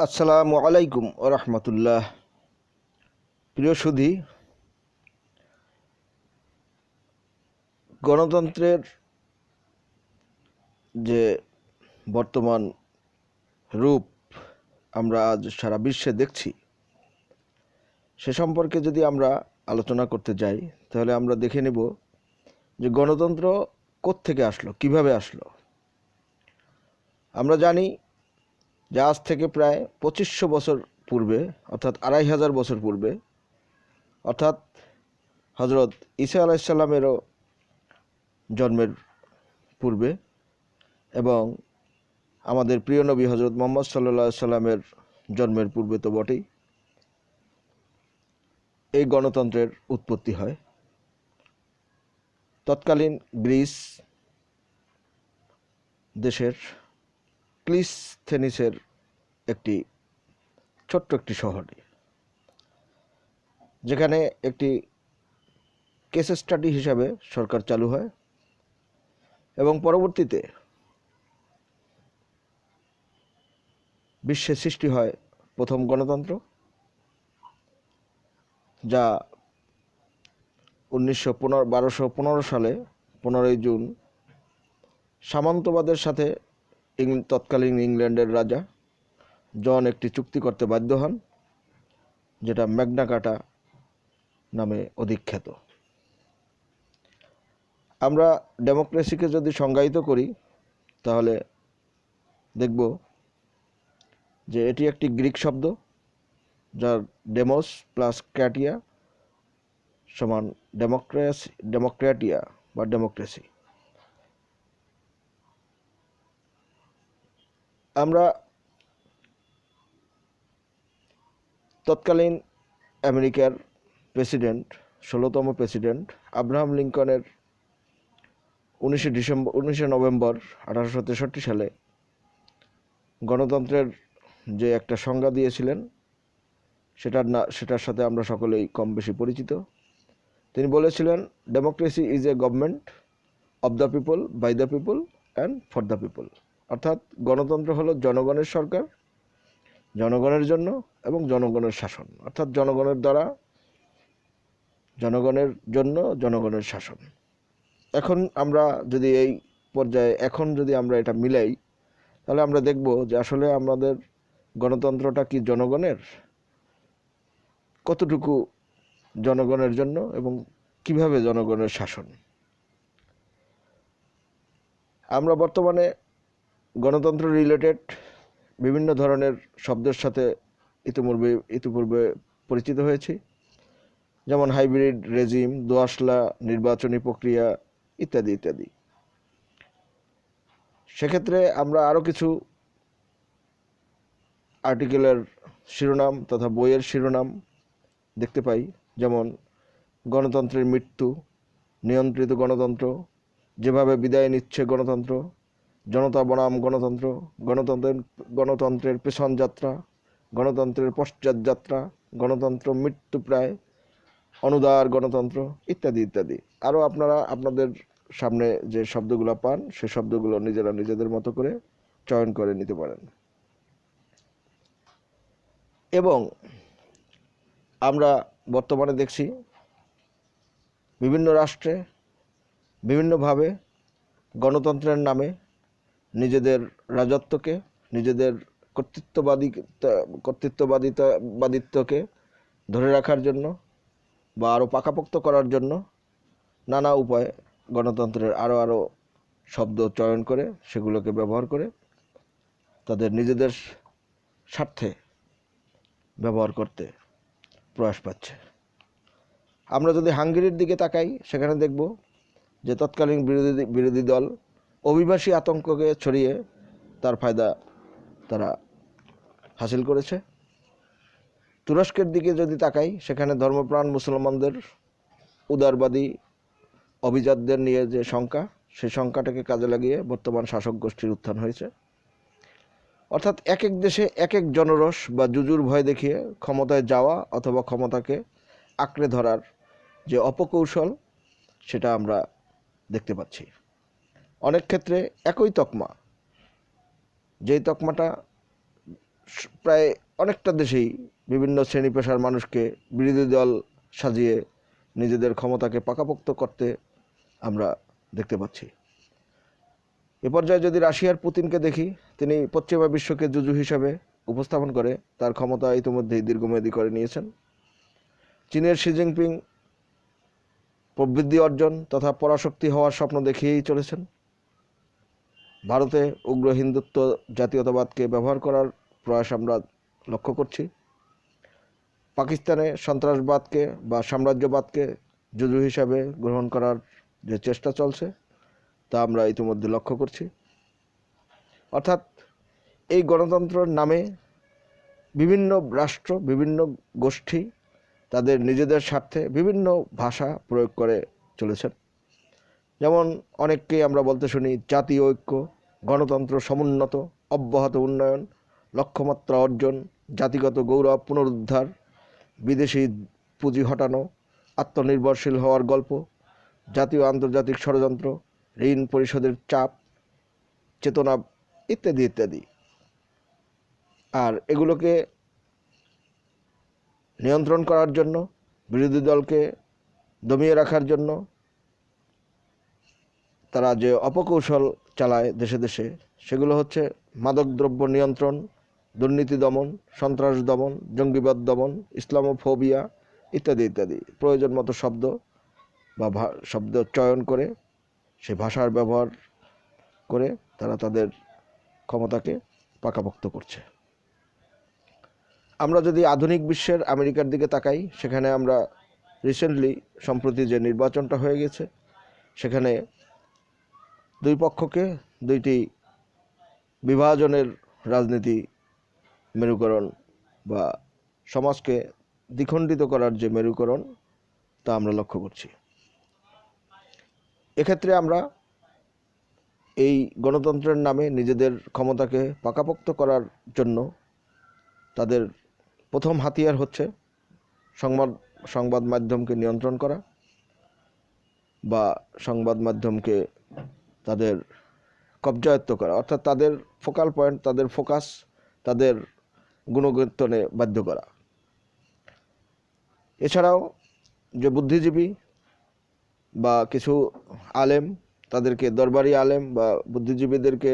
আসসালামু আলাইকুম রহমতুল্লাহ। প্রিয় সুধী, গণতন্ত্রের যে বর্তমান রূপ আমরা আজ সারা বিশ্বে দেখছি, সে সম্পর্কে যদি আমরা আলোচনা করতে যাই, তাহলে আমরা দেখে নেব যে গণতন্ত্র থেকে আসলো, কীভাবে আসলো। আমরা জানি যে আজ থেকে প্রায় পঁচিশশো বছর পূর্বে, অর্থাৎ আড়াই হাজার বছর পূর্বে, অর্থাৎ হজরত ঈসা আলাইসাল্লামেরও জন্মের পূর্বে এবং আমাদের প্রিয় নবী হজরত মোহাম্মদ সাল্লা সাল্লামের জন্মের পূর্বে তো বটেই, এই গণতন্ত্রের উৎপত্তি হয়। তৎকালীন গ্রিস দেশের ক্লিসথেনিসের একটি ছোট্ট একটি শহরে। যেখানে একটি কেস স্টাডি হিসাবে সরকার চালু হয় এবং পরবর্তীতে বিশ্বে সৃষ্টি হয় প্রথম গণতন্ত্র, যা উনিশশো পনেরো, বারোশো পনেরো সালে পনেরোই জুন সামন্তবাদের সাথে তৎকালীন ইংল্যান্ডের রাজা জন একটি চুক্তি করতে বাধ্য হন, যেটা ম্যাগনা কাটা নামে অধিখ্যাত। আমরা ডেমোক্রেসিকে যদি সংজ্ঞায়িত করি, তাহলে দেখব যে এটি একটি গ্রিক শব্দ, যার ডেমোস প্লাস ক্র্যাটিয়া সমান ডেমোক্রেসি ডেমোক্র্যাটিয়া বা ডেমোক্রেসি। আমরা তৎকালীন আমেরিকার প্রেসিডেন্ট, ষোলোতম প্রেসিডেন্ট আব্রাহাম লিঙ্কনের উনিশে ডিসেম্বর, উনিশে নভেম্বর আঠারোশো তেষট্টি সালে গণতন্ত্রের যে একটা সংজ্ঞা দিয়েছিলেন, সেটার না, সেটার সাথে আমরা সকলেই কম বেশি পরিচিত। তিনি বলেছিলেন democracy is a government of the people by the people and for the people অর্থাৎ গণতন্ত্র হলো জনগণের সরকার, জনগণের জন্য এবং জনগণের শাসন। অর্থাৎ জনগণের দ্বারা, জনগণের জন্য জনগণের শাসন। এখন আমরা যদি এই পর্যায়ে, এখন যদি আমরা এটা মিলাই, তাহলে আমরা দেখব যে আসলে আমাদের গণতন্ত্রটা কি জনগণের? কতটুকু জনগণের জন্য এবং কীভাবে জনগণের শাসন? আমরা বর্তমানে গণতন্ত্র রিলেটেড বিভিন্ন ধরনের শব্দের সাথে ইতিপূর্বে ইতিপূর্বে পরিচিত হয়েছি। যেমন হাইব্রিড রেজিম দোয়াশলা নির্বাচনী প্রক্রিয়া ইত্যাদি ইত্যাদি। সেক্ষেত্রে আমরা আরও কিছু আর্টিকেলের শিরোনাম তথা বইয়ের শিরোনাম দেখতে পাই। যেমন, গণতন্ত্রের মৃত্যু, নিয়ন্ত্রিত গণতন্ত্র, যেভাবে বিদায় নিচ্ছে গণতন্ত্র জনতা বনাম গণতন্ত্র, গণতন্ত্রের গণতন্ত্রের পেছন যাত্রা, গণতন্ত্রের পশ্চাৎ যাত্রা, গণতন্ত্র মৃত্যু প্রায়, অনুদার গণতন্ত্র, ইত্যাদি ইত্যাদি। আরও আপনারা আপনাদের সামনে যে শব্দগুলো পান, সে শব্দগুলো নিজেরা নিজেদের মতো করে চয়ন করে নিতে পারেন। এবং আমরা বর্তমানে দেখছি বিভিন্ন রাষ্ট্রে বিভিন্নভাবে গণতন্ত্রের নামে নিজেদের রাজত্বকে, নিজেদের কর্তৃত্ববাদী, কর্তৃত্ববাদিতা, বাদিত্বকে ধরে রাখার জন্য বা আরও পাকাপোক্ত করার জন্য নানা উপায়ে গণতন্ত্রের আরও আরও শব্দ চয়ন করে, সেগুলোকে ব্যবহার করে তাদের নিজেদের স্বার্থে ব্যবহার করতে প্রয়াস পাচ্ছে। আমরা যদি হাঙ্গেরির দিকে তাকাই, সেখানে দেখব যে তৎকালীন বিরোধী বিরোধী দল অভিবাসী আতঙ্ককে ছড়িয়ে তার ফায়দা তারা হাসিল করেছে। তুরস্কের দিকে যদি তাকাই, সেখানে ধর্মপ্রাণ মুসলমানদের উদারবাদী অভিজাতদের নিয়ে যে শঙ্কা, সেই শঙ্কাটাকে কাজে লাগিয়ে বর্তমান শাসক গোষ্ঠীর উত্থান হয়েছে। অর্থাৎ এক এক দেশে এক এক জনরস বা জুজুর ভয় দেখিয়ে ক্ষমতায় যাওয়া অথবা ক্ষমতাকে আঁকড়ে ধরার যে অপকৌশল, সেটা আমরা দেখতে পাচ্ছি। অনেক ক্ষেত্রে একই তকমা। যেই তকমাটা প্রায় অনেকটা দেশেই বিভিন্ন শ্রেণি পেশার মানুষকে বিরোধী দল সাজিয়ে নিজেদের ক্ষমতাকে পাকাপোক্ত করতে আমরা দেখতে পাচ্ছি। এ পর্যায়ে যদি রাশিয়ার পুতিনকে দেখি, তিনি পশ্চিমা বিশ্বকে জুজু হিসাবে উপস্থাপন করে তার ক্ষমতা ইতিমধ্যেই দীর্ঘমেয়াদী করে নিয়েছেন। চীনের শি জিনপিং প্রবৃদ্ধি অর্জন তথা পরাশক্তি হওয়ার স্বপ্ন দেখিয়েই চলেছেন। ভারতে উগ্র হিন্দুত্ব জাতীয়তাবাদকে ব্যবহার করার প্রয়াস আমরা লক্ষ্য করছি। পাকিস্তানে সন্ত্রাসবাদকে বা সাম্রাজ্যবাদকে জুজু হিসাবে গ্রহণ করার যে চেষ্টা চলছে, তা আমরা ইতিমধ্যে লক্ষ্য করছি। অর্থাৎ এই গণতন্ত্রের নামে বিভিন্ন রাষ্ট্র, বিভিন্ন গোষ্ঠী তাদের নিজেদের স্বার্থে বিভিন্ন ভাষা প্রয়োগ করে চলেছেন। যেমন অনেককেই আমরা বলতে শুনি জাতীয় ঐক্য গণতন্ত্র সমুন্নত, অব্যাহত উন্নয়ন, লক্ষ্যমাত্রা অর্জন, জাতিগত গৌরব পুনরুদ্ধার, বিদেশি পুঁজি হটানো, আত্মনির্ভরশীল হওয়ার গল্প, জাতীয় আন্তর্জাতিক ষড়যন্ত্র, ঋণ পরিশোধের চাপ, চেতনা ইত্যাদি ইত্যাদি। আর এগুলোকে নিয়ন্ত্রণ করার জন্য, বিরোধী দলকে দমিয়ে রাখার জন্য, তারা যে অপকৌশল চালায় দেশে দেশে। সেগুলো হচ্ছে মাদকদ্রব্য নিয়ন্ত্রণ, দুর্নীতি দমন, সন্ত্রাস দমন, জঙ্গিবাদ দমন, ইসলামোফোবিয়া ইত্যাদি ইত্যাদি। প্রয়োজন মতো শব্দ বা শব্দ চয়ন করে, সে ভাষার ব্যবহার করে তারা তাদের ক্ষমতাকে পাকাপোক্ত করছে। আমরা যদি আধুনিক বিশ্বের আমেরিকার দিকে তাকাই, সেখানে আমরা রিসেন্টলি সম্প্রতি যে নির্বাচনটা হয়ে গেছে, সেখানে দুই পক্ষকে দুইটি বিভাজনের রাজনীতি মেরুকরণ বা সমাজকে দ্বিখণ্ডিত করার যে মেরুকরণ, তা আমরা লক্ষ্য করছি। এক্ষেত্রে আমরা এই গণতন্ত্রের নামে নিজেদের ক্ষমতাকে পাকাপোক্ত করার জন্য তাদের প্রথম হাতিয়ার হচ্ছে সংবাদ সংবাদ মাধ্যমকে নিয়ন্ত্রণ করা বা সংবাদ মাধ্যমকে তাদের কবজায়ত্ত করা। অর্থাৎ তাদের ফোকাল পয়েন্ট তাদের ফোকাস তাদের গুণকীর্তনে বাধ্য করা। এছাড়াও যে বুদ্ধিজীবী বা কিছু আলেম, তাদেরকে দরবারি আলেম বা বুদ্ধিজীবীদেরকে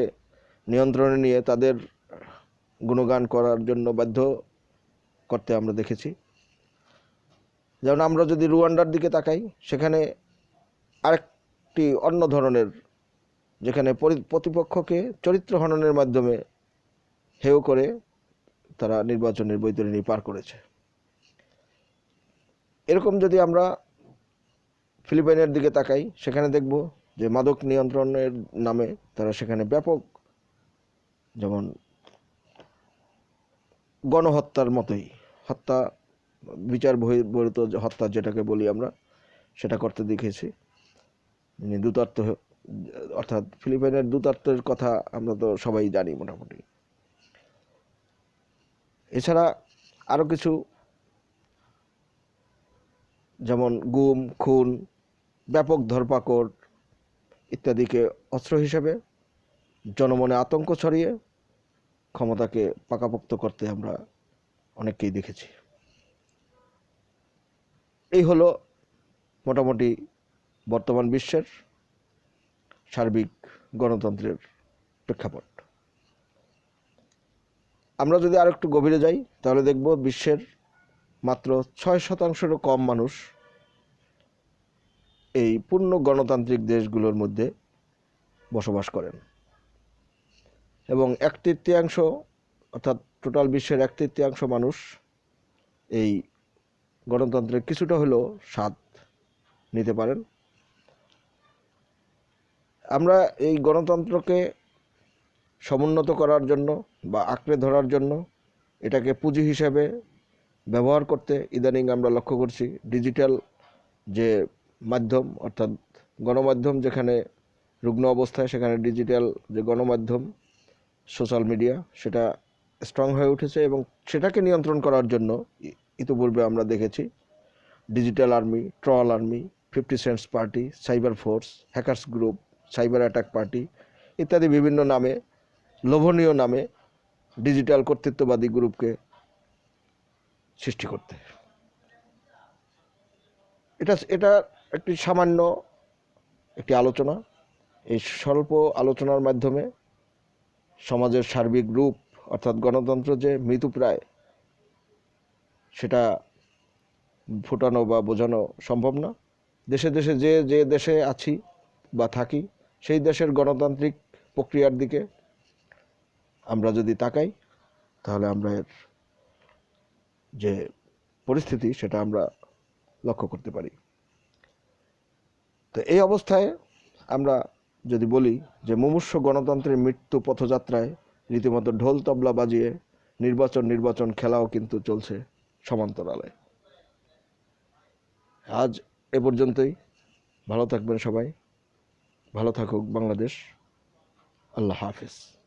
নিয়ন্ত্রণে নিয়ে তাদের গুণগান করার জন্য বাধ্য করতে আমরা দেখেছি। যেমন আমরা যদি রুয়ান্ডার দিকে তাকাই, সেখানে আরেকটি অন্য ধরনের যেখানে পরি- প্রতিপক্ষকে চরিত্র হননের মাধ্যমে হেয় করে তারা নির্বাচনের বৈতরণী পার করেছে। এরকম যদি আমরা ফিলিপাইনের দিকে তাকাই, সেখানে দেখব যে মাদক নিয়ন্ত্রণের নামে তারা সেখানে ব্যাপক যেমন গণহত্যার মতোই, হত্যা, বিচার বহির্ভূত হত্যা যেটাকে বলি আমরা, সেটা করতে দেখেছি। দূতার্থ অর্থাৎ ফিলিপাইনের দূতার্থের কথা আমরা তো সবাই জানি মোটামুটি। এছাড়া আরও কিছু, যেমন গুম, খুন, ব্যাপক ধরপাকড় ইত্যাদিকে অস্ত্র হিসেবে জনমনে আতঙ্ক ছড়িয়ে ক্ষমতাকে পাকাপোক্ত করতে আমরা অনেককেই দেখেছি। এই হলো মোটামুটি বর্তমান বিশ্বের সার্বিক গণতন্ত্রের প্রেক্ষাপট। আমরা যদি আরও একটু গভীরে যাই, তাহলে দেখব বিশ্বের মাত্র ছয় শতাংশেরও কম মানুষ এই পূর্ণ গণতান্ত্রিক দেশগুলোর মধ্যে বসবাস করেন। এবং এক তৃতীয়াংশ, অর্থাৎ টোটাল বিশ্বের এক তৃতীয়াংশ মানুষ এই গণতন্ত্রের কিছুটা হলেও স্বাদ নিতে পারেন। আমরা এই গণতন্ত্রকে সমুন্নত করার জন্য বা আঁকড়ে ধরার জন্য এটাকে পুঁজি হিসাবে ব্যবহার করতে ইদানিং আমরা লক্ষ্য করছি। ডিজিটাল যে মাধ্যম, অর্থাৎ গণমাধ্যম যেখানে রুগ্ন অবস্থায়, সেখানে ডিজিটাল যে গণমাধ্যম, সোশ্যাল মিডিয়া, সেটা স্ট্রং হয়ে উঠেছে এবং সেটাকে নিয়ন্ত্রণ করার জন্য ইতিপূর্বে আমরা দেখেছি digital army, troll army, fifty cents party, cyber force, hackers group cyber attack party ইত্যাদি বিভিন্ন নামে, লোভনীয় নামে ডিজিটাল কর্তৃত্ববাদী গ্রুপকে সৃষ্টি করতে। এটা এটা একটি সামান্য একটি আলোচনা। এই স্বল্প আলোচনার মাধ্যমে সমাজের সার্বিক রূপ অর্থাৎ গণতন্ত্র যে মৃতপ্রায় সেটা ফোটানো বা বোঝানো সম্ভব না। দেশে দেশে যে যে দেশে আছি বা থাকি সেই দেশের গণতান্ত্রিক প্রক্রিয়ার দিকে আমরা যদি তাকাই, তাহলে আমরা এর যে পরিস্থিতি, সেটা আমরা লক্ষ্য করতে পারি। তো এই অবস্থায় আমরা যদি বলি যে মুমূর্ষ গণতন্ত্রের মৃত্যু পথযাত্রায় রীতিমতো ঢোল তবলা বাজিয়ে নির্বাচন নির্বাচন খেলাও কিন্তু চলছে সমান্তরালে। আজ এ পর্যন্তই। ভালো থাকবেন সবাই। ভালো থাকুক বাংলাদেশ। আল্লাহ হাফিজ।